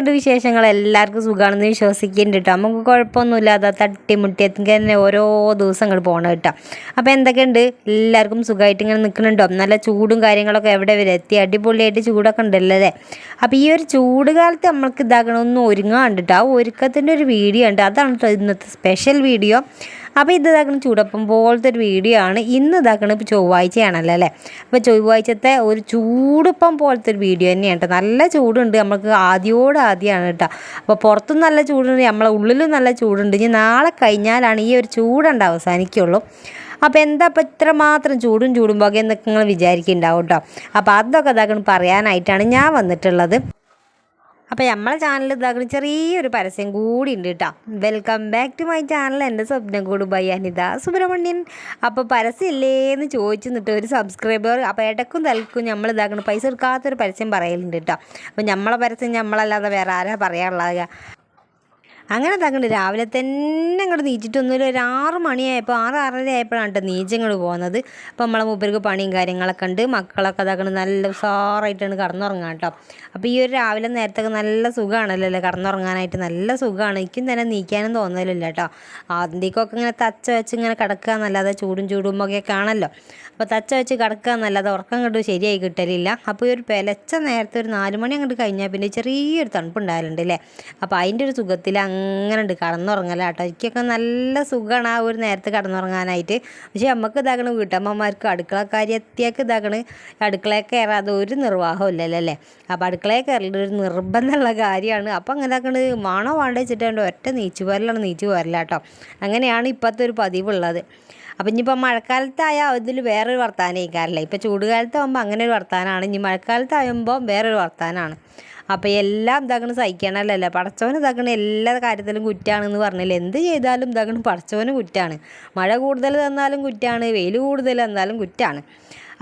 എന്തൊക്കെയുണ്ട് വിശേഷങ്ങൾ? എല്ലാവർക്കും സുഖമാണെന്ന് വിശ്വസിക്കുന്നുണ്ട് കേട്ടോ നമുക്ക് കുഴപ്പമൊന്നുമില്ലാതെ തട്ടിമുട്ടി തന്നെ ഓരോ ദിവസം ഇങ്ങോട്ട് പോകണം കേട്ടോ അപ്പോൾ എന്തൊക്കെയുണ്ട്? എല്ലാവർക്കും സുഖമായിട്ട് ഇങ്ങനെ നിൽക്കുന്നുണ്ടോ? നല്ല ചൂടും കാര്യങ്ങളൊക്കെ എവിടെ വരെ എത്തി? അടിപൊളിയായിട്ട് ചൂടൊക്കെ ഉണ്ടല്ലോ അല്ലേ? അപ്പോൾ ഈ ഒരു ചൂട് കാലത്ത് നമ്മൾക്ക് ഇതാക്കണമെന്ന് ഒരുങ്ങാണ്ട് കേട്ടോ ആ ഒരുക്കത്തിന്റെ ഒരു വീഡിയോ ഉണ്ട്. അതാണ് ട്ടോ ഇന്നത്തെ സ്പെഷ്യൽ വീഡിയോ അപ്പോൾ ഇത് ഇതാക്കണ ചൂടപ്പം പോലത്തെ ഒരു വീഡിയോ ആണ്. ഇന്ന് ഇതാക്കണ ഇപ്പോൾ ചൊവ്വാഴ്ചയാണല്ലോ അല്ലേ? അപ്പോൾ ചൊവ്വാഴ്ചത്തെ ഒരു ചൂടപ്പം പോലത്തെ ഒരു വീഡിയോ തന്നെയാണ് കേട്ടോ. നല്ല ചൂടുണ്ട്. നമുക്ക് ആദ്യോട് ആദ്യമാണ് കേട്ടോ. അപ്പോൾ പുറത്തും നല്ല ചൂടുണ്ട്. നമ്മളെ ഉള്ളിലും നല്ല ചൂടുണ്ട്. ഇനി നാളെ കഴിഞ്ഞാലാണ് ഈ ഒരു ചൂടുണ്ട് അവസാനിക്കുള്ളൂ അപ്പോൾ എന്താ അപ്പോൾ ഇത്രമാത്രം ചൂടും ചൂടും പോകെ എന്നൊക്കെ നിങ്ങൾ വിചാരിക്കുന്നുണ്ടാവും കേട്ടോ. അപ്പോൾ അതൊക്കെ ഇതാക്കണം പറയാനായിട്ടാണ് ഞാൻ വന്നിട്ടുള്ളത്. അപ്പോൾ നമ്മളെ ചാനൽ ഇതാക്കുന്ന ചെറിയൊരു പരസ്യം കൂടി ഉണ്ട് കേട്ടോ welcome back to my channel എന്റെ സ്വപ്നം കൂട് ബൈ അനിത സുബ്രഹ്മണ്യൻ. അപ്പോൾ പരസ്യം ഇല്ലേന്ന് ചോദിച്ചു നിന്നിട്ട് ഒരു സബ്സ്ക്രൈബർ അപ്പോൾ ഇടക്കും തലക്കും നമ്മൾ ഇതാക്കുന്ന പൈസ എടുക്കാത്തൊരു പരസ്യം പറയലുണ്ട് കേട്ടോ അപ്പോൾ നമ്മളെ പരസ്യം നമ്മളല്ലാതെ വേറെ ആരാ പറയാനുള്ളത് അങ്ങനെ തങ്ങോട്ട് രാവിലെ തന്നെ അങ്ങോട്ട് നീച്ചിട്ടൊന്നുമില്ല ഒരു ആറ് മണിയായപ്പോൾ ആറ് ആറര ആയപ്പോഴാണ് കേട്ടോ നീച്ചങ്ങോട്ട് പോകുന്നത് അപ്പോൾ നമ്മളെ മൂപ്പർക്ക് പണിയും കാര്യങ്ങളൊക്കെ ഉണ്ട്. മക്കളൊക്കെ തകണ് നല്ല ഉഷാറായിട്ടാണ് കടന്നുറങ്ങാൻ കേട്ടോ. അപ്പോൾ ഈ ഒരു രാവിലെ നേരത്തൊക്കെ നല്ല സുഖമാണല്ലോ അല്ലേ കടന്നുറങ്ങാനായിട്ട് നല്ല സുഖമാണ് എനിക്കും തന്നെ നീക്കാനും തോന്നലില്ല കേട്ടോ. ആദ്യത്തേക്കൊക്കെ ഇങ്ങനെ തച്ച വെച്ച് ഇങ്ങനെ കിടക്കുക എന്നല്ലാതെ ചൂടും ചൂടും ഒക്കെ കാണല്ലോ അപ്പോൾ തച്ച വെച്ച് കിടക്കുക എന്നല്ലാതെ ഉറക്കം കണ്ടു ശരിയായി കിട്ടലില്ല. അപ്പോൾ ഈ ഒരു പെലച്ച നേരത്തെ ഒരു നാല് മണി അങ്ങോട്ട് കഴിഞ്ഞാൽ പിന്നെ ചെറിയൊരു തണുപ്പുണ്ടായാലുണ്ട് അല്ലേ? അപ്പോൾ അതിന്റെ ഒരു സുഖത്തിൽ അങ്ങനെ ഉണ്ട് കടന്നുറങ്ങല കേട്ടോ. എനിക്കൊക്കെ നല്ല സുഖമാണ് ആ ഒരു നേരത്തെ കടന്നുറങ്ങാനായിട്ട്. പക്ഷേ നമുക്ക് ഇതാക്കണ വീട്ടമ്മമാർക്ക് അടുക്കളക്കാരി എത്തിയൊക്കെ ഇതാക്കണ് അടുക്കളയിൽ കയറാതെ ഒരു നിർവാഹം ഇല്ലല്ലേ അപ്പോൾ അടുക്കളയിൽ കയറേണ്ട ഒരു നിർബന്ധമുള്ള കാര്യമാണ്. അപ്പോൾ അങ്ങനെ ആക്കണത് മണോ വേണ്ട വെച്ചിട്ടുണ്ട് ഒറ്റ നീച്ചു പോരലാണ് നീച്ചു പോരല കേട്ടോ. അങ്ങനെയാണ് ഇപ്പോഴത്തെ ഒരു പതിവുള്ളത്. അപ്പം ഇനിയിപ്പോൾ മഴക്കാലത്തായാൽ ഇതിൽ വേറൊരു വർത്താനം വർത്താനമായിക്കാറില്ല ഇപ്പോൾ ചൂടുകാലത്താകുമ്പോൾ അങ്ങനെ ഒരു വർത്താനമാണ് ഇനി മഴക്കാലത്താകുമ്പോൾ വേറൊരു വർത്താനമാണ് അപ്പോൾ എല്ലാം തകണ് സഹിക്കണമല്ലോ പടച്ചവന് തകണ് എല്ലാ കാര്യത്തിലും കുറ്റാണെന്ന് പറഞ്ഞില്ല? എന്ത് ചെയ്താലും തകണ് പടച്ചവന് കുറ്റാണ്. മഴ കൂടുതൽ തന്നാലും കുറ്റാണ് വെയിൽ കൂടുതൽ തന്നാലും കുറ്റാണ്.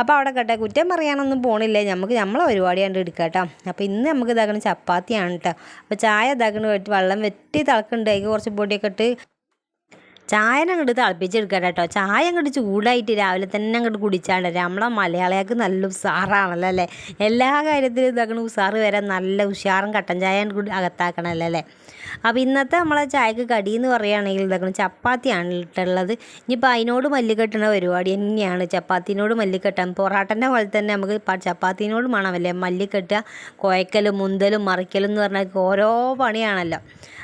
അപ്പോൾ അവിടെ കേട്ടെ കുറ്റം പറയാനൊന്നും പോണില്ല? നമുക്ക് നമ്മളെ പരിപാടി കണ്ട് എടുക്കുക കേട്ടോ അപ്പോൾ ഇന്ന് നമുക്ക് ഇതാക്കണ ചപ്പാത്തിയാണ് കേട്ടോ അപ്പോൾ ചായ ഇതാക്കണ വെട്ടി വെള്ളം വെട്ടി തിളക്കുന്നുണ്ട് കുറച്ച് പൊടിയൊക്കെ ഇട്ട് ചായ അങ്ങോട്ട് തിളപ്പിച്ചെടുക്കാം കേട്ടോ ചായ അങ്ങോട്ട് ചൂടായിട്ട് രാവിലെ തന്നെ അങ്ങോട്ട് കുടിച്ചാണ്ട് നമ്മളെ മലയാളികൾക്ക് നല്ല ഉഷാറാണല്ലോ അല്ലേ? എല്ലാ കാര്യത്തിലും ഇതാക്കണ ഉഷാറ് വരാൻ നല്ല ഉഷാറും കട്ടൻ ചായ കൂടി അകത്താക്കണമല്ലോ അല്ലേ? അപ്പോൾ ഇന്നത്തെ നമ്മളെ ചായക്ക് കടി എന്ന് പറയുകയാണെങ്കിൽ ഇതാക്കണം ചപ്പാത്തിയാണ് ഇട്ടുള്ളത്. ഇനിയിപ്പോൾ അതിനോട് മല്ലിക്കെട്ടുന്ന പരിപാടി തന്നെയാണ്. ചപ്പാത്തിനോട് മല്ലിക്കെട്ടാൻ പൊറാട്ടന്റെ പോലെ തന്നെ നമുക്ക് ചപ്പാത്തിനോട് വേണമല്ലേ മല്ലിക്കെട്ടുക കുഴക്കലും മുന്തലും മറിക്കലും എന്ന് പറഞ്ഞാൽ ഓരോ പണിയാണല്ലോ.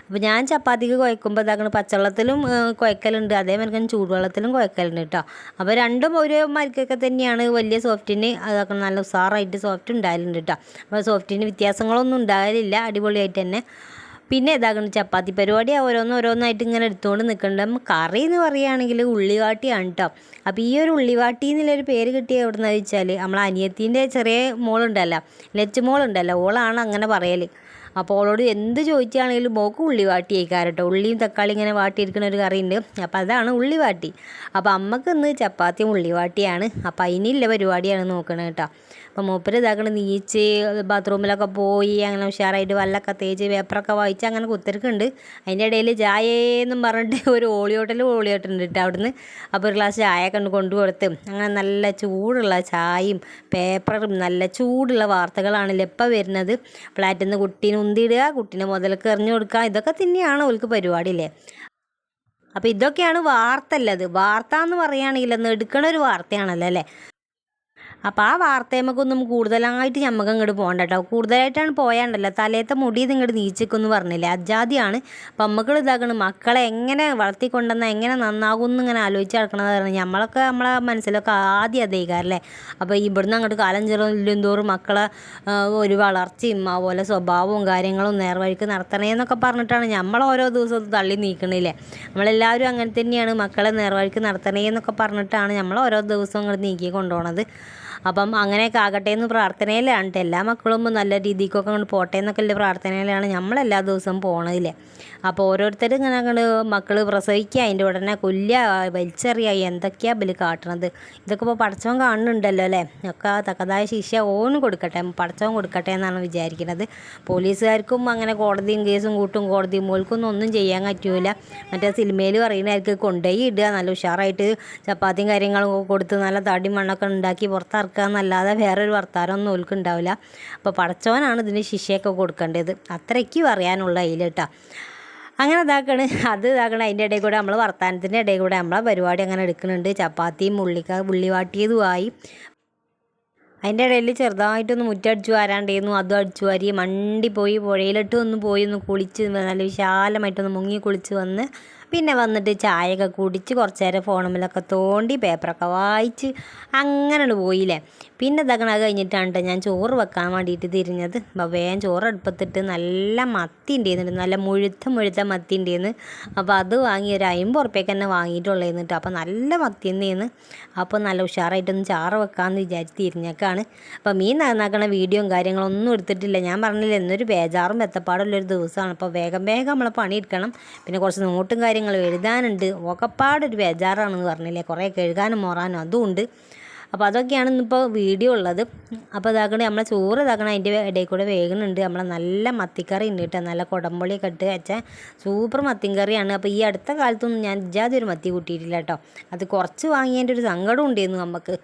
അപ്പോൾ ഞാൻ ചപ്പാത്തിക്ക് കുഴക്കുമ്പോൾ ഇതാക്കണ പച്ചവെള്ളത്തിലും കുഴക്കലുണ്ട് അതേമാതിരി ചൂടുവെള്ളത്തിലും കുഴക്കലുണ്ട് കേട്ടോ അപ്പോൾ രണ്ടും ഒരേ മരിക്കൊക്കെ തന്നെയാണ്. വലിയ സോഫ്റ്റിന് അതൊക്കെ നല്ല ഉസാറായിട്ട് സോഫ്റ്റ് ഉണ്ടായാലുണ്ട് കേട്ടോ അപ്പോൾ സോഫ്റ്റിന് വ്യത്യാസങ്ങളൊന്നും ഉണ്ടാകലില്ല അടിപൊളിയായിട്ട് തന്നെ. പിന്നെ ഇതാക്കണം ചപ്പാത്തി പരിപാടി ഓരോന്ന് ഓരോന്നായിട്ട് ഇങ്ങനെ എടുത്തുകൊണ്ട് നിൽക്കേണ്ട കറി എന്ന് പറയുകയാണെങ്കിൽ ഉള്ളിവാട്ടിയാണ് കേട്ടോ അപ്പോൾ ഈ ഒരു ഉള്ളിവാട്ടി എന്നുള്ളൊരു പേര് കിട്ടിയ എവിടെ നിന്നാന്ന് വെച്ചാൽ നമ്മളെ അനിയത്തിന്റെ ചെറിയ മോളുണ്ടല്ലോ. ലച്ച് മോളുണ്ടല്ലോ ഓളാണ് അങ്ങനെ പറയൽ അപ്പോൾ ഓളോട് എന്ത് ചോദിച്ചാണെങ്കിലും മോക്ക് ഉള്ളി വാട്ടി കേട്ടോ ഉള്ളിയും തക്കാളി ഇങ്ങനെ വാട്ടിയിരിക്കുന്ന ഒരു കറി ഉണ്ട് അപ്പോൾ അതാണ് ഉള്ളി വാട്ടി. അപ്പോൾ അമ്മയ്ക്ക് ഇന്ന് ചപ്പാത്തിയും ഉള്ളി വാട്ടിയാണ്. അപ്പോൾ അതിനുള്ള പരിപാടിയാണ് നോക്കണത് കേട്ടോ അപ്പോൾ മൂപ്പര് ഇതാക്കണ നീച്ച് ബാത്റൂമിലൊക്കെ പോയി അങ്ങനെ ഉഷാറായിട്ട് വല്ലൊക്കെ തേച്ച് പേപ്പറൊക്കെ വായിച്ച് അങ്ങനെ കുത്തിരിക്കുന്നുണ്ട്. അതിന്റെ ഇടയിൽ ചായയെന്നും പറഞ്ഞിട്ട് ഒരു ഓളിയോട്ടൽ ഓളിയോട്ടുണ്ട് കേട്ടോ അവിടുന്ന്. അപ്പോൾ ഒരു ഗ്ലാസ് ചായ കണ്ട് കൊണ്ടു കൊടുത്ത് അങ്ങനെ നല്ല ചൂടുള്ള ചായയും പേപ്പറും നല്ല ചൂടുള്ള വാർത്തകളാണല്ലോ ഇപ്പോൾ വരുന്നത്. ഫ്ലാറ്റിൽ നിന്ന് കുട്ടീനെ ഉന്തിയിടുക കുട്ടീനെ മുതലക്ക് എറിഞ്ഞു കൊടുക്കുക ഇതൊക്കെ തന്നെയാണ് അവൾക്ക് പരിപാടിയില്ലേ. അപ്പോൾ ഇതൊക്കെയാണ് വാർത്ത അല്ലത് വാർത്ത എന്ന് പറയുകയാണെങ്കിൽ ഒന്ന് എടുക്കണ ഒരു വാർത്തയാണല്ലോ അല്ലേ? അപ്പോൾ ആ വാർത്തയമ്മക്കൊന്നും കൂടുതലായിട്ട് ഞമ്മക്ക് അങ്ങോട്ട് പോകണ്ട കേട്ടോ കൂടുതലായിട്ടാണ് പോയാണ്ടല്ലോ. തലേത്തെ മുടി ഇങ്ങോട്ട് നീച്ചിക്കുമെന്ന് പറഞ്ഞില്ലേ? അജാതിയാണ്. അപ്പം നമുക്ക് ഇതാക്കണം മക്കളെ എങ്ങനെ വളർത്തിക്കൊണ്ടെന്നാൽ എങ്ങനെ നന്നാകും എന്ന് ഇങ്ങനെ ആലോചിച്ച് നടക്കണമെന്ന് പറഞ്ഞു നമ്മളൊക്കെ നമ്മളെ മനസ്സിലൊക്കെ ആദ്യം അതേക്കാരല്ലേ അപ്പോൾ ഇവിടുന്ന് അങ്ങോട്ട് കാലം ചെറുതും തോറും മക്കളെ ഒരു വളർച്ചയും അതുപോലെ സ്വഭാവവും കാര്യങ്ങളും നേർവഴിക്ക് നടത്തണേ എന്നൊക്കെ പറഞ്ഞിട്ടാണ് നമ്മൾ ഓരോ ദിവസവും തള്ളി നീക്കണില്ലേ? നമ്മളെല്ലാവരും അങ്ങനെ തന്നെയാണ് മക്കളെ നേർവഴിക്ക് നടത്തണേ എന്നൊക്കെ പറഞ്ഞിട്ടാണ് നമ്മൾ ഓരോ ദിവസവും അങ്ങോട്ട് നീക്കി കൊണ്ടുപോകണത് അപ്പം അങ്ങനെയൊക്കെ ആകട്ടെ എന്ന് പ്രാർത്ഥനയിലാണ്. എല്ലാ മക്കളും നല്ല രീതിക്കൊക്കെ അങ്ങോട്ട് പോട്ടെ എന്നൊക്കെ ഉള്ള പ്രാർത്ഥനയിലാണ് നമ്മളെല്ലാ ദിവസവും പോണതില്ലേ അപ്പോൾ ഓരോരുത്തർ ഇങ്ങനെ അങ്ങോട്ട് മക്കൾ പ്രസവിക്കുക അതിന്റെ ഉടനെ കൊല്ലുക വലിച്ചെറിയുക എന്തൊക്കെയാണ് ബലി കാട്ടണത്? ഇതൊക്കെ ഇപ്പോൾ പടച്ചവൻ കാണുന്നുണ്ടല്ലോ അല്ലേ? ഒക്കെ തക്കതായ ശിക്ഷ ഓന് കൊടുക്കട്ടെ പടച്ചവൻ കൊടുക്കട്ടെ എന്നാണ് വിചാരിക്കുന്നത് പോലീസുകാർക്കും അങ്ങനെ കോടതിയും കേസും കൂട്ടും കോടതിയും മോൽക്കൊന്നും ഒന്നും ചെയ്യാൻ പറ്റൂല. മറ്റേ സിനിമയിൽ പറയുന്നവർക്ക് കൊണ്ടുപോയി ഇടുക നല്ല ഉഷാറായിട്ട് ചപ്പാത്തിയും കാര്യങ്ങളും കൊടുത്ത് നല്ല തടി മണ്ണൊക്കെ ഉണ്ടാക്കി പുറത്തിറക്കുക നടക്കുക എന്നല്ലാതെ വേറൊരു വർത്താനമൊന്നും ഓൽക്ക് ഉണ്ടാവില്ല അപ്പോൾ പടച്ചവനാണ് ഇതിന് ശിക്ഷയൊക്കെ കൊടുക്കേണ്ടത്. അത്രയ്ക്ക് പറയാനുള്ള അതിൽ കേട്ടോ അങ്ങനെ ഇതാക്കണ്. അത് ഇതാക്കണ. അതിന്റെ ഇടയിൽ കൂടെ നമ്മൾ വർത്താനത്തിന്റെ ഇടയിൽ കൂടെ നമ്മളെ പരിപാടി അങ്ങനെ എടുക്കുന്നുണ്ട്. ചപ്പാത്തിയും ഉള്ളിക്ക ഉള്ളി വാട്ടിയതുമായി അതിന്റെ ഇടയിൽ ചെറുതായിട്ടൊന്ന് മുറ്റടിച്ചു വാരാണ്ടായിരുന്നു അതും അടിച്ചു വാരി മണ്ടി പോയി. പുഴയിലിട്ട് ഒന്ന് പോയി ഒന്ന് കുളിച്ച് നല്ല വിശാലമായിട്ടൊന്ന് മുങ്ങി കുളിച്ച് വന്ന് പിന്നെ വന്നിട്ട് ചായയൊക്കെ കുടിച്ച് കുറച്ച് നേരം ഫോണുമ്മിലൊക്കെ തോണ്ടി പേപ്പറൊക്കെ വായിച്ച് അങ്ങനെ പോയില്ലേ. പിന്നെ ഇതാക്കണ കഴിഞ്ഞിട്ടാണ് ട്ടോ ഞാൻ ചോറ് വെക്കാൻ വേണ്ടിയിട്ട് തിരിഞ്ഞത്. അപ്പോൾ വേഗം ചോറ് അടുപ്പത്തിട്ട് നല്ല മത്തി ഉണ്ടായിരുന്നു നല്ല മുഴുത്ത മുഴുത്ത മത്തി ഉണ്ടായിരുന്നു അപ്പോൾ അത് വാങ്ങി ഒരു അമ്പത് ഉറുപ്പ്യക്ക് തന്നെ വാങ്ങിയിട്ടുള്ളതെന്ന് കേട്ടോ. അപ്പോൾ നല്ല മത്തി തന്നെയാണ്. അപ്പോൾ നല്ല ഉഷാറായിട്ടൊന്ന് ചാറ് വെക്കാമെന്ന് വിചാരിച്ച് തിരിഞ്ഞേക്കാണ്. അപ്പോൾ മീൻ നന്നാക്കണ വീഡിയോയും കാര്യങ്ങളൊന്നും എടുത്തിട്ടില്ല. ഞാൻ പറഞ്ഞില്ല എന്നൊരു ബേജാറും മെത്തപ്പാടുള്ളൊരു ദിവസമാണ് അപ്പോൾ വേഗം വേഗം നമ്മളെ പണിയെടുക്കണം. പിന്നെ കുറച്ച് നോട്ടും കാര്യങ്ങളും എഴുതാനുണ്ട്. ഒക്കെപ്പാടൊരു ബേജാറാണെന്ന് പറഞ്ഞില്ലേ? കുറേ എഴുതാനും മോറാനും അതുമുണ്ട്. അപ്പോൾ അതൊക്കെയാണ് ഇന്നിപ്പോൾ വീഡിയോ ഉള്ളത്. അപ്പോൾ ഇതാക്കണേ നമ്മളെ ചോറ് ഇതാക്കണം അതിന്റെ ഇടയിൽ കൂടെ വേഗുന്നുണ്ട് നമ്മളെ നല്ല മത്തിക്കറി ഉണ്ട് കേട്ടോ. നല്ല കുടമ്പുളിയൊക്കെ ഇട്ട് വെച്ച സൂപ്പർ മത്തിക്കറിയാണ്. അപ്പോൾ ഈ അടുത്ത കാലത്തൊന്നും ഞാൻ ഇജാതി ഒരു മത്തി കൂട്ടിയിട്ടില്ല കേട്ടോ. അത് കുറച്ച് വാങ്ങിയതിന്റെ ഒരു സങ്കടം ഉണ്ടായിരുന്നു നമുക്ക്.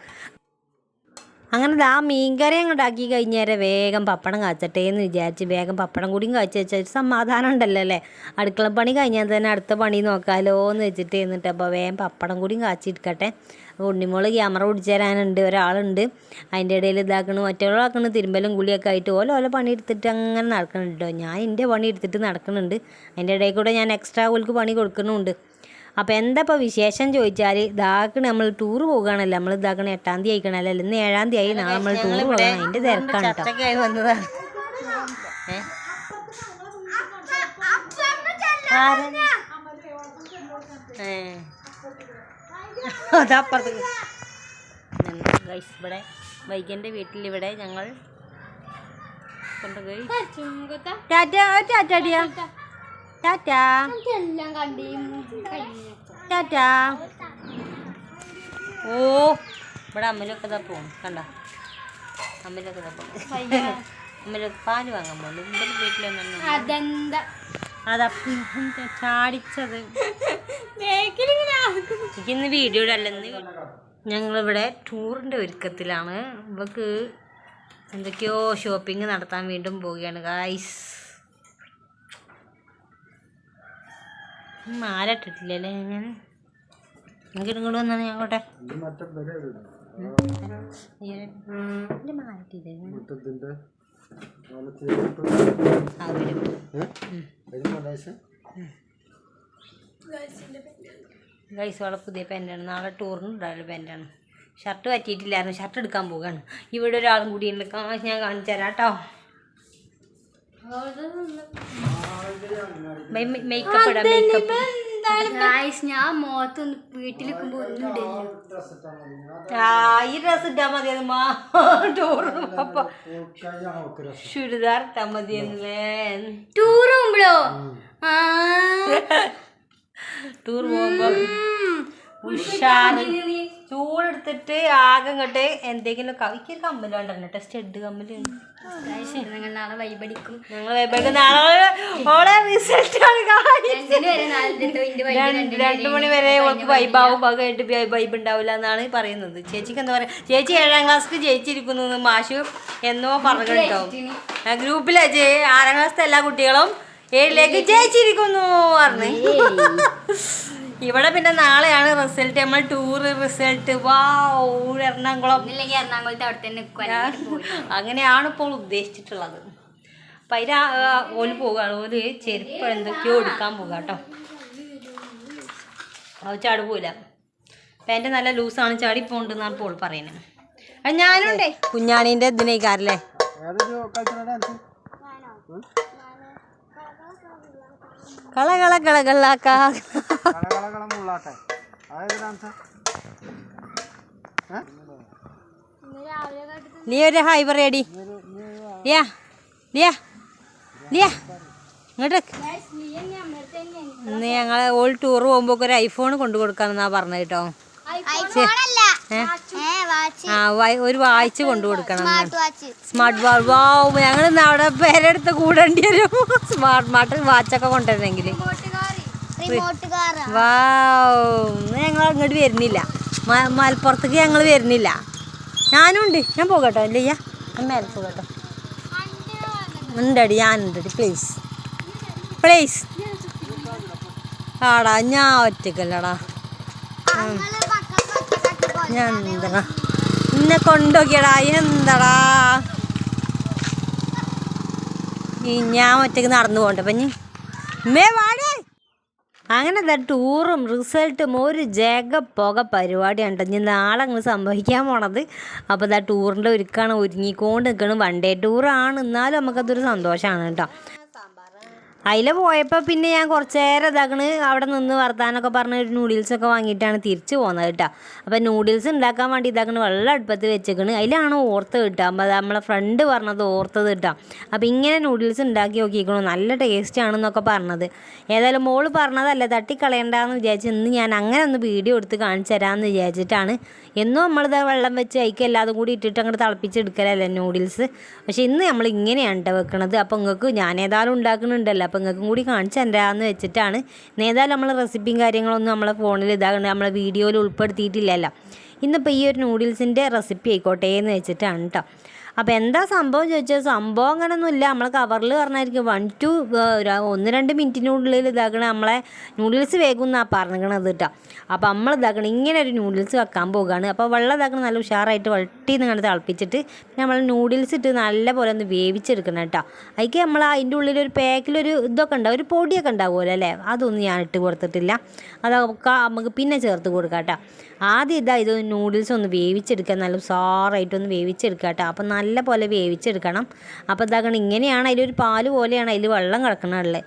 അങ്ങനെ ആ മീൻകറി അങ്ങോട്ട് ആക്കി കഴിഞ്ഞേരെ വേഗം പപ്പടം കാച്ചട്ടെ എന്ന് വിചാരിച്ച് വേഗം പപ്പടം കൂടിയും കാച്ചു വെച്ചാൽ സമാധാനം ഉണ്ടല്ലോ അല്ലേ? അടുക്കള പണി കഴിഞ്ഞാൽ തന്നെ അടുത്ത പണി നോക്കാമല്ലോ എന്ന് വെച്ചിട്ട് എന്നിട്ട് അപ്പോൾ വേഗം പപ്പടം കൂടിയും കാച്ചിരിക്കട്ടെ. ഉണ്ണിമോൾ ക്യാമറ പിടിച്ചു തരാനുണ്ട് ഒരാളുണ്ട്. അതിന്റെ ഇടയിൽ ഇതാക്കണു മറ്റൊരാളാക്കണ തിരുമ്പലും കുളിയൊക്കെ ആയിട്ട് ഓല ഓല പണി എടുത്തിട്ട് അങ്ങനെ നടക്കുന്നുണ്ട് ഞാൻ എന്റെ പണി എടുത്തിട്ട് നടക്കുന്നുണ്ട് അതിന്റെ ഇടയിൽ കൂടെ ഞാൻ എക്സ്ട്രാ ഓൾക്ക് പണി കൊടുക്കുന്നുണ്ട്. അപ്പോൾ എന്താ ഇപ്പോൾ വിശേഷം ചോദിച്ചാൽ ഇതാക്കണ നമ്മൾ ടൂർ പോകുകയാണല്ലോ നമ്മൾ ഇതാക്കണ എട്ടാം തീയതി ആയിക്കണല്ലോ ഇന്ന് ഏഴാം തീയതി ആയി. നാളെ നമ്മൾ ടൂർ പോകണം. അതിന്റെ തിരക്കാണ് കേട്ടോ അതപ്പുറത്ത് ഗൈസ് ഇവിടെ വൈകന്റെ വീട്ടിൽ ഇവിടെ ഞങ്ങൾ കൊണ്ടുപോയി. ടാറ്റ ടാറ്റ അടിയാ. ടാറ്റ. ടാറ്റ. ഓ ഇവിടെ അമ്മലൊക്കെ ഇതാ പോകും കണ്ട? അമ്മലൊക്കെ ഇതാ പോകും അമ്മലൊക്കെ പാൽ വാങ്ങാൻ പോകുന്നു ഇവിടെ വീട്ടിലൊന്നും അതെന്താ? അതപ്പം ചാടിച്ചത്. എനിക്കിന്ന് വീഡിയോ അല്ലെന്ന് ഞങ്ങളിവിടെ ടൂറിന്റെ ഒരുക്കത്തിലാണ്. ഇവക്ക് എന്തൊക്കെയോ ഷോപ്പിംഗ് നടത്താൻ വീണ്ടും പോവുകയാണ്. ഗായ്സ് മാലട്ടിട്ടില്ലല്ലേ ഞാൻ എനിക്ക് ഇങ്ങോട്ട് വന്നാണ് ഞങ്ങോട്ടെ മാലട്ടില്ലേ ആ വരും ഗൈസ് വളരെ പുതിയ പെന്റാണ് നാളെ ടൂറിന് ഉണ്ടായ പെന്റാണ് ഷർട്ട് പറ്റിയിട്ടില്ലായിരുന്നു. ഷർട്ട് എടുക്കാൻ പോവുകയാണ്. ഇവിടെ ഒരാളും കൂടി ഉണ്ട്. കാശ് ഞാൻ കാണിച്ചു തരാം കേട്ടോ. മേക്കപ്പ് ഇടാം മേക്കപ്പ് ഗായ്സ് ഞാൻ മുഖത്തൊന്ന് വീട്ടിൽ നിൽക്കുമ്പോ ഒന്നും ഇടില്ല ആ ഈ ഡ്രസ് ഇട്ടാ മതി മാ ടൂർ അപ്പൊ ചുരിദാർ ഇട്ടാ മതിയെന്നല്ലേ ടൂർ പോകുമ്പോഴോ? ആ. ടൂർ പോകുമ്പോ ഉഷാറ് ചൂടെടുത്തിട്ട് ആകെ ഇങ്ങോട്ട് എന്തെങ്കിലും എനിക്ക് ഒരു സ്റ്റെഡ് കേട്ടോ സ്റ്റഡ് കമ്മൽ. ഞങ്ങൾ നാളെ വൈബടിക്കും ഞങ്ങൾ വൈബടിക്കും നാളെ ഓളെ റിസൾട്ട് രണ്ട് മണി വരെ ഓൾക്ക് വൈബാവും അത് കഴിഞ്ഞിട്ട് വൈബ് ഉണ്ടാവില്ല എന്നാണ് പറയുന്നത്. ചേച്ചിക്ക് എന്താ പറയാ? ചേച്ചി ഏഴാം ക്ലാസ്സിൽ ജയിച്ചിരിക്കുന്നു മാഷു എന്നോ പറഞ്ഞിട്ടോ ഗ്രൂപ്പിലെ ആറാം ക്ലാസ്സിലെ എല്ലാ കുട്ടികളും ഏഴിലേക്ക് ജയിച്ചിരിക്കുന്നു പറഞ്ഞു. ഇവിടെ പിന്നെ നാളെയാണ് റിസൾട്ട് നമ്മൾ ടൂർ റിസൾട്ട് വാ എറണാകുളം. എറണാകുളത്ത് അവിടെ തന്നെ അങ്ങനെയാണ് ഇപ്പോൾ ഉദ്ദേശിച്ചിട്ടുള്ളത്. അപ്പം അതിന് ഓൽ പോകുകയാണ് ഓൽ ചെരുപ്പ് എന്തൊക്കെയോ എടുക്കാൻ പോകുക കേട്ടോ. അത് ചാടി പോയില്ല പാന്റ് നല്ല ലൂസാണ് ചാടി പോകണ്ടെന്നാണ് പോൾ പറയുന്നത്. അത് ഞാനുണ്ടേ. കുഞ്ഞാണീന്റെ ഇതിനേക്കാരല്ലേ കള കള കള കളാക്ക നീ ഒരു ഹായ് പറയടി ലിയ ലിയ ലിയ ഇങ്ങോട്ട് ഇന്ന് ഞങ്ങൾ ഓൾ ടൂർ പോകുമ്പോൾ ഒരു ഐഫോൺ കൊണ്ടു കൊടുക്കാമെന്നാ പറഞ്ഞത് കേട്ടോ? ആ വാ- ഒരു വാച്ച് കൊണ്ടു കൊടുക്കണം സ്മാർട്ട് വാ വാവ് ഞങ്ങൾ ഇന്ന് അവിടെ പേരെടുത്ത് കൂടേണ്ടി വരും. സ്മാർട്ട് വാച്ചൊക്കെ കൊണ്ടുവരണമെങ്കിൽ വാവ്. ഇന്ന് ഞങ്ങൾ അങ്ങോട്ട് വരുന്നില്ല. മലപ്പുറത്തേക്ക് ഞങ്ങൾ വരുന്നില്ല. ഞാനും ഉണ്ട് ഞാൻ പോകട്ടോ ഇല്ലയ്യ അമ്മയാൽ പോകട്ടോ. ഉണ്ടടി ഞാനുണ്ടടി പ്ലീസ് പ്ലീസ് ആടാ ഞാൻ ഒറ്റക്കല്ലടാ ഞാൻ എന്താ എന്നെ കൊണ്ടുപോക്കിയടാ എന്താടാ ഞാൻ ഒറ്റയ്ക്ക് നടന്നു പോകണ്ട പഞ്ഞി മേ വാടേ. അങ്ങനെ ദാ ടൂറും റിസൾട്ടും ഒരു ജഗ പുക പരിപാടിയാണ് ഇനി നാളെ അങ്ങ് സംഭവിക്കാൻ പോണത്. അപ്പോൾ ദാ ടൂറിന്റെ ഒരുക്കാണ് ഒരുങ്ങിക്കൊണ്ട് നിൽക്കണം വൺ ഡേ ടൂറാണ്. എന്നാലും നമുക്കതൊരു സന്തോഷമാണ് കേട്ടോ. അതിൽ പോയപ്പോൾ പിന്നെ ഞാൻ കുറച്ച് നേരം ഇതാക്കണ് അവിടെ നിന്ന് വർത്താനൊക്കെ പറഞ്ഞ് ഒരു നൂഡിൽസൊക്കെ വാങ്ങിയിട്ടാണ് തിരിച്ചു പോകുന്നത് കേട്ടോ. അപ്പോൾ നൂഡിൽസ് ഉണ്ടാക്കാൻ വേണ്ടി ഇതാക്കണ് വെള്ളം അടുപ്പത്ത് വെച്ചേക്കണ്. അതിലാണ് ഓർത്ത് കിട്ടുക അപ്പോൾ നമ്മളെ ഫ്രണ്ട് പറഞ്ഞത് ഓർത്തത് കിട്ടാം. അപ്പോൾ ഇങ്ങനെ നൂഡിൽസ് ഉണ്ടാക്കി നോക്കിയിരിക്കണോ നല്ല ടേസ്റ്റ് ആണെന്നൊക്കെ പറഞ്ഞത്. ഏതായാലും മോൾ പറഞ്ഞതല്ല തട്ടിക്കളയണ്ടെന്ന് വിചാരിച്ച് ഇന്ന് ഞാൻ അങ്ങനെ ഒന്ന് വീഡിയോ എടുത്ത് കാണിച്ചു തരാമെന്ന് വിചാരിച്ചിട്ടാണ്. എന്നും നമ്മളിത് വെള്ളം വെച്ച് അതിക്ക് എല്ലാതും കൂടി ഇട്ടിട്ട് അങ്ങോട്ട് തിളപ്പിച്ചെടുക്കലല്ലേ നൂഡിൽസ് പക്ഷേ ഇന്ന് നമ്മൾ ഇങ്ങനെയാണ് കേട്ടോ വെക്കണത്. അപ്പോൾ നിങ്ങൾക്ക് ഞാൻ ഏതായാലും ഉണ്ടാക്കുന്നുണ്ടല്ലോ അപ്പോൾ നിങ്ങൾക്കും കൂടി കാണിച്ചു തരാമെന്ന് വെച്ചിട്ടാണ്. ഏതായാലും നമ്മൾ റെസിപ്പിയും കാര്യങ്ങളൊന്നും നമ്മളെ ഫോണിൽ ഇതാകണ്ട. നമ്മളെ വീഡിയോയിൽ ഉൾപ്പെടുത്തിയിട്ടില്ലല്ലോ. ഇന്നിപ്പോൾ ഈ ഒരു നൂഡിൽസിന്റെ റെസിപ്പി ആയിക്കോട്ടെ എന്ന് വെച്ചിട്ടാണ് കേട്ടോ അപ്പോൾ എന്താ സംഭവം ചോദിച്ചാൽ സംഭവം അങ്ങനെയൊന്നുമില്ല നമ്മൾ കവറിൽ പറഞ്ഞായിരിക്കും. വൺ ടു ഒന്ന് രണ്ട് മിനിറ്റിനുള്ളിൽ ഇതാക്കണ. നമ്മളെ നൂഡിൽസ് വേഗമെന്നാണ് പറഞ്ഞിരിക്കണത് കേട്ടോ. അപ്പോൾ നമ്മൾ ഇതാക്കണം ഇങ്ങനെ ഒരു നൂഡിൽസ് വെക്കാൻ പോകുകയാണ് അപ്പോൾ വെള്ളം ഇതാക്കണം നല്ല ഉഷാറായിട്ട് വട്ടി നിങ്ങൾ തിളപ്പിച്ചിട്ട് നമ്മൾ നൂഡിൽസ് ഇട്ട് നല്ലപോലെ ഒന്ന് വേവിച്ചെടുക്കണം കേട്ടോ. അതിക്ക് നമ്മൾ അതിന്റെ ഉള്ളിൽ ഒരു പാക്കിലൊരു ഇതൊക്കെ ഉണ്ടാവും. ഒരു പൊടിയൊക്കെ ഉണ്ടാവുമല്ലോ അല്ലേ? അതൊന്നും ഞാൻ ഇട്ട് കൊടുത്തിട്ടില്ല. അതൊക്കെ നമുക്ക് പിന്നെ ചേർത്ത് കൊടുക്കാം കേട്ടോ. ആദ്യം ഇതാ ഇത് നൂഡിൽസ് ഒന്ന് വേവിച്ചെടുക്കുക. നല്ല ഉഷാറായിട്ടൊന്ന് വേവിച്ചെടുക്കുക കേട്ടോ. അപ്പം നല്ല പോലെ വേവിച്ചെടുക്കണം അപ്പോൾ ഇതാക്കണം ഇങ്ങനെയാണ് അതിലൊരു പാൽ പോലെയാണ് അതിൽ വെള്ളം കിടക്കണുള്ളത്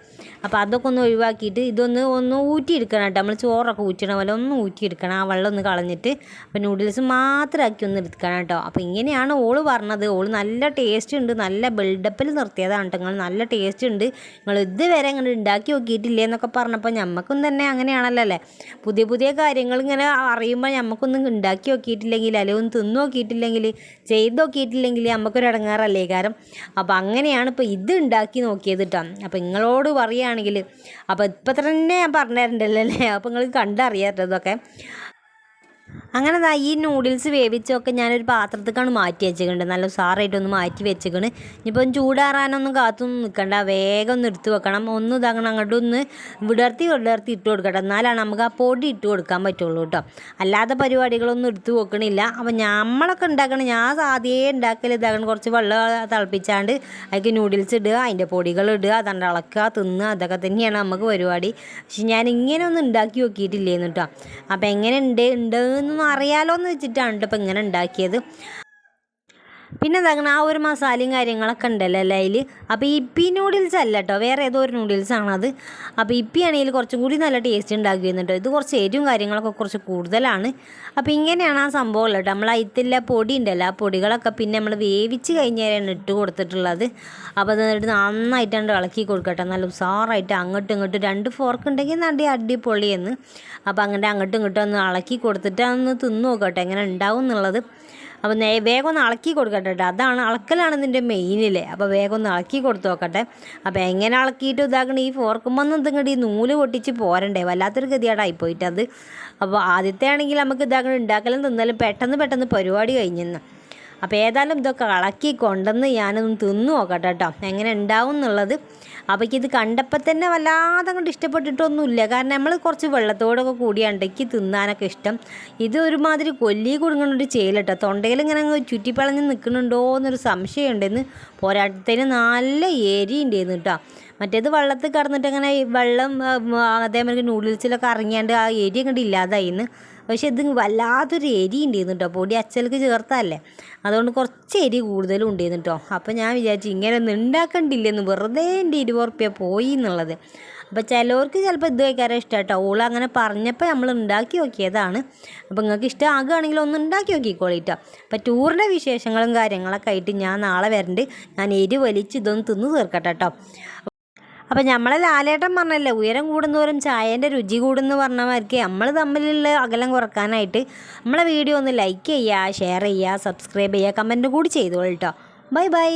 അപ്പോൾ അതൊക്കെ ഒന്ന് ഒഴിവാക്കിയിട്ട് ഇതൊന്ന് ഒന്ന് ഊറ്റിയെടുക്കണം കേട്ടോ. നമ്മൾ ചോറൊക്കെ ഊറ്റണ പോലെ ഒന്ന് ഊറ്റിയെടുക്കണം. ആ വെള്ളം ഒന്ന് കളഞ്ഞിട്ട് അപ്പോൾ നൂഡിൽസ് മാത്രമാക്കി ഒന്ന് എടുക്കണം കേട്ടോ. അപ്പോൾ ഇങ്ങനെയാണ് ഓൾ പറഞ്ഞത്. ഓൾ നല്ല ടേസ്റ്റ് ഉണ്ട്. നല്ല ബിൽഡപ്പിൽ നിർത്തിയതാണ് നിങ്ങൾ നല്ല ടേസ്റ്റ് ഉണ്ട്. നിങ്ങൾ ഇതുവരെ അങ്ങനെ ഉണ്ടാക്കി നോക്കിയിട്ടില്ലേ എന്നൊക്കെ പറഞ്ഞപ്പോൾ ഞമ്മക്കും തന്നെ അങ്ങനെയാണല്ലോ അല്ലേ? പുതിയ പുതിയ കാര്യങ്ങൾ ഇങ്ങനെ അറിയുമ്പോൾ നമുക്കൊന്നും ഉണ്ടാക്കി നോക്കിയിട്ടില്ലെങ്കിൽ അല്ലെങ്കിൽ ഒന്ന് തിന്നു നോക്കിയിട്ടില്ലെങ്കിൽ ചെയ്ത് നോക്കിയിട്ടില്ലെങ്കിൽ നമുക്കൊരു ഇടങ്ങാറല്ലേ കാരണം അപ്പോൾ അങ്ങനെയാണ് ഇപ്പോൾ ഇത് ഉണ്ടാക്കി നോക്കിയത് കേട്ടോ അപ്പോൾ നിങ്ങളോട് പറയുകയാണെങ്കിൽ അപ്പോൾ ഇപ്പം തന്നെ ഞാൻ പറഞ്ഞിട്ടുണ്ടല്ലോ അല്ലേ? അപ്പോൾ നിങ്ങൾ കണ്ടറിയാട്ടോ ഇതൊക്കെ അങ്ങനെ ദാ ഈ നൂഡിൽസ് വേവിച്ചൊക്കെ ഞാനൊരു പാത്രത്തേക്കാണ് മാറ്റി വെച്ചിട്ടുണ്ട് നല്ല ഉസാറായിട്ടൊന്ന് മാറ്റി വെച്ചിക്കണ്. ഇനിയിപ്പം ചൂടാറാനൊന്നും കാത്തൊന്നും നിൽക്കണ്ട വേഗം ഒന്ന് എടുത്ത് വെക്കണം. ഒന്ന് ഇതാക്കണം അങ്ങോട്ട് ഒന്ന് വിടർത്തി വിടർത്തി ഇട്ട് കൊടുക്കട്ടെ. എന്നാലാണ് നമുക്ക് ആ പൊടി ഇട്ട് കൊടുക്കാൻ പറ്റുള്ളൂ കേട്ടോ. അല്ലാത്ത പരിപാടികളൊന്നും എടുത്ത് വെക്കണില്ല. അപ്പം നമ്മളൊക്കെ ഉണ്ടാക്കണം ഞാൻ സാധ്യേ ഉണ്ടാക്കൽ ഇതാക്കണം കുറച്ച് വെള്ളം തിളപ്പിച്ചാണ്ട് അതിലേക്ക് നൂഡിൽസ് ഇടുക അതിന്റെ പൊടികൾ ഇടുക അതണ്ട് ഇളക്കുക തിന്നുക അതൊക്കെ തന്നെയാണ് നമുക്ക് പരിപാടി. പക്ഷെ ഞാൻ ഇങ്ങനെ ഒന്നും ഉണ്ടാക്കി നോക്കിയിട്ടില്ലേന്ന് കേട്ടോ. അപ്പം എങ്ങനെ ഉണ്ട്? ഉണ്ട് എന്നൊന്നും അറിയാലോ എന്ന് വെച്ചിട്ടാണ് ഇപ്പം ഇങ്ങനെ ഉണ്ടാക്കിയത്. പിന്നെ എന്താക്കണം ആ ഒരു മസാലയും കാര്യങ്ങളൊക്കെ ഉണ്ടല്ലോ അല്ലേ അതിൽ അപ്പോൾ ഇപ്പി നൂഡിൽസ് അല്ല കേട്ടോ വേറെ ഏതോ ഒരു നൂഡിൽസ് ആണത് അപ്പോൾ ഇപ്പി ആണെങ്കിൽ കുറച്ചും കൂടി നല്ല ടേസ്റ്റ് ഉണ്ടാക്കി കേട്ടോ ഇത് കുറച്ച് എരിവും കാര്യങ്ങളൊക്കെ കുറച്ച് കൂടുതലാണ്. അപ്പോൾ ഇങ്ങനെയാണ് ആ സംഭവം കേട്ടോ നമ്മൾ അതിലെ പൊടി ഉണ്ടല്ലോ ആ പൊടികളൊക്കെ പിന്നെ നമ്മൾ വേവിച്ച് കഴിഞ്ഞാലാണ് ഇട്ട് കൊടുത്തിട്ടുള്ളത്. അപ്പോൾ അത് എന്നിട്ട് നന്നായിട്ടാണ്ട് ഇളക്കി കൊടുക്കട്ടെ. നല്ല ഉസാറായിട്ട് അങ്ങോട്ടും ഇങ്ങോട്ടും രണ്ട് ഫോർക്ക് ഉണ്ടെങ്കിൽ നടി അടിപൊളിയെന്ന്. അപ്പോൾ അങ്ങനെ അങ്ങോട്ടും ഇങ്ങോട്ടും ഒന്ന് ഇളക്കി കൊടുത്തിട്ട് ഒന്ന് തിന്നു നോക്കട്ടെ എങ്ങനെ ഉണ്ടാവും എന്നുള്ളത്. അപ്പോൾ നേ വേഗം ഒന്ന് ഇളക്കി കൊടുക്കട്ടെ കേട്ടോ. അതാണ് അളക്കലാണ് ഇതിന്റെ മെയിനില്ലേ അപ്പോൾ വേഗം ഒന്ന് ഇളക്കി കൊടുത്തു നോക്കട്ടെ. അപ്പോൾ എങ്ങനെ ഇളക്കിയിട്ട് ഇതാക്കണം? ഈ ഫോർക്കുമ്പോൾ ഇങ്ങോട്ട് ഈ നൂൽ പൊട്ടിച്ച് പോരണ്ടേ? വല്ലാത്തൊരു ഗതിയാടായി പോയിട്ടത് അപ്പോൾ ആദ്യത്തെ ആണെങ്കിൽ നമുക്ക് ഇതാക്കണം ഉണ്ടാക്കലും തിന്നാലും പെട്ടെന്ന് പെട്ടെന്ന് പരിപാടി കഴിഞ്ഞെന്ന്. അപ്പോൾ ഏതായാലും ഇതൊക്കെ ഇളക്കി കൊണ്ടുവന്ന് ഞാനൊന്ന് തിന്നു നോക്കട്ടെ കേട്ടോ. എങ്ങനെ ഉണ്ടാവും എന്നുള്ളത്. അപ്പോൾ ഇത് കണ്ടപ്പോൾ തന്നെ വല്ലാതെ അങ്ങോട്ട് ഇഷ്ടപ്പെട്ടിട്ടൊന്നുമില്ല. കാരണം നമ്മൾ കുറച്ച് വെള്ളത്തോടൊക്കെ കൂടിയാണ്ട് എനിക്ക് തിന്നാനൊക്കെ ഇഷ്ടം. ഇത് ഒരുമാതിരി കൊല്ലി കുടുങ്ങുന്നൊരു ചേലട്ടോ തൊണ്ടയിൽ ഇങ്ങനെ അങ്ങ് ചുറ്റിപ്പളഞ്ഞ് നിൽക്കുന്നുണ്ടോ എന്നൊരു സംശയം ഉണ്ടെന്ന് പോരാട്ടത്തിന് നല്ല എരി ഉണ്ടായിരുന്നു കേട്ടോ. മറ്റേത് വെള്ളത്തിൽ കടന്നിട്ട് അങ്ങനെ വെള്ളം അതേമാതിരി നൂഡിൽസിലൊക്കെ ഇറങ്ങിയാണ്ട് ആ എരി അങ്ങോട്ട് ഇല്ലാതായിന്ന്. പക്ഷെ ഇത് വല്ലാത്തൊരു എരി ഉണ്ടായിരുന്നു കേട്ടോ പൊടി അച്ചൽക്ക് ചേർത്താലേ അതുകൊണ്ട് കുറച്ച് എരി കൂടുതലും ഉണ്ടായിരുന്നു കേട്ടോ അപ്പോൾ ഞാൻ വിചാരിച്ചു ഇങ്ങനെ ഒന്നും ഉണ്ടാക്കണ്ടില്ലെന്ന് വെറുതെ എന്റെ ഇരുപത് റുപ്യ പോയി എന്നുള്ളത്. അപ്പോൾ ചിലവർക്ക് ചിലപ്പോൾ ഇത് വയ്ക്കാറേ ഇഷ്ടം കേട്ടോ ഓൾ അങ്ങനെ പറഞ്ഞപ്പോൾ നമ്മൾ ഉണ്ടാക്കി നോക്കിയതാണ്. അപ്പോൾ നിങ്ങൾക്ക് ഇഷ്ടമാകുകയാണെങ്കിൽ ഒന്ന് ഉണ്ടാക്കി നോക്കിക്കോളി കേട്ടോ അപ്പോൾ ടൂറിന്റെ വിശേഷങ്ങളും കാര്യങ്ങളൊക്കെ ആയിട്ട് ഞാൻ നാളെ വരണ്ട്. ഞാൻ എരി വലിച്ച് ഇതൊന്ന് തിന്ന് തീർക്കട്ടെ കേട്ടോ അപ്പം നമ്മളെ ലാലേട്ടൻ പറഞ്ഞല്ലേ ഉയരം കൂടുന്നവരും ചായേന്റെ രുചി കൂടുന്നു പറഞ്ഞവർക്ക് നമ്മൾ തമ്മിലുള്ള അകലം കുറക്കാനായിട്ട് നമ്മളെ വീഡിയോ ഒന്ന് ലൈക്ക് ചെയ്യുക ഷെയർ ചെയ്യുക സബ്സ്ക്രൈബ് ചെയ്യുക കമന്റ് കൂടി ചെയ്തോളൂ കേട്ടോ ബൈ ബൈ